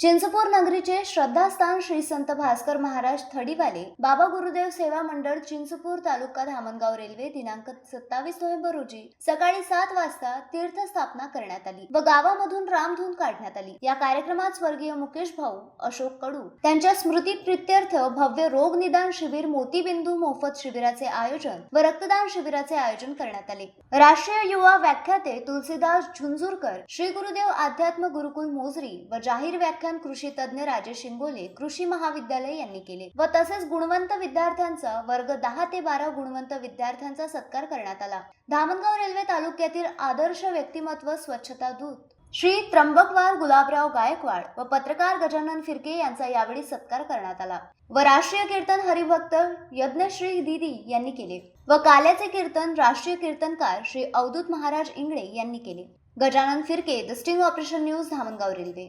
चिंचपूर नगरीचे श्रद्धास्थान श्री संत भास्कर महाराज थडीवाले बाबा गुरुदेव सेवा मंडळ चिंचपूर तालुका धामणगाव रेल्वे दिनांक सत्तावीस नोव्हेंबर रोजी सकाळी सात वाजता तीर्थस्थापना करण्यात आली व गावामधून रामधून काढण्यात आली. या कार्यक्रमात स्वर्गीय मुकेश भाऊ अशोक कडू त्यांच्या स्मृती प्रित्यर्थ भव्य रोग निदान शिबिर मोतीबिंदू मोफत शिबिराचे आयोजन व रक्तदान शिबिराचे आयोजन करण्यात आले. राष्ट्रीय युवा व्याख्याते तुलसीदास झुंझुरकर श्री गुरुदेव आध्यात्म गुरुकुल मोजरी व जाहीर व्याख्यान कृषी तज्ञ राजेश शिंगोले कृषी महाविद्यालय यांनी केले व तसेच गुणवंत विद्यार्थ्यांचा वर्ग दहा ते बारा गुणवंत विद्यार्थ्यांचा सत्कार करण्यात आला. धामणगाव रेल्वे तालुक्यातील आदर्श व्यक्तिमत्व स्वच्छता दूत श्री त्र्यंबकवार गुलाबराव गायकवाड व पत्रकार गजानन फिरके यांचा यावेळी सत्कार करण्यात आला व राष्ट्रीय कीर्तन हरिभक्त यज्ञश्री दिदी यांनी केले व काल्याचे कीर्तन राष्ट्रीय कीर्तनकार श्री अवधूत महाराज इंगळे यांनी केले. Gajanan Phirke the Sting Operation News Dhamangaon Railway.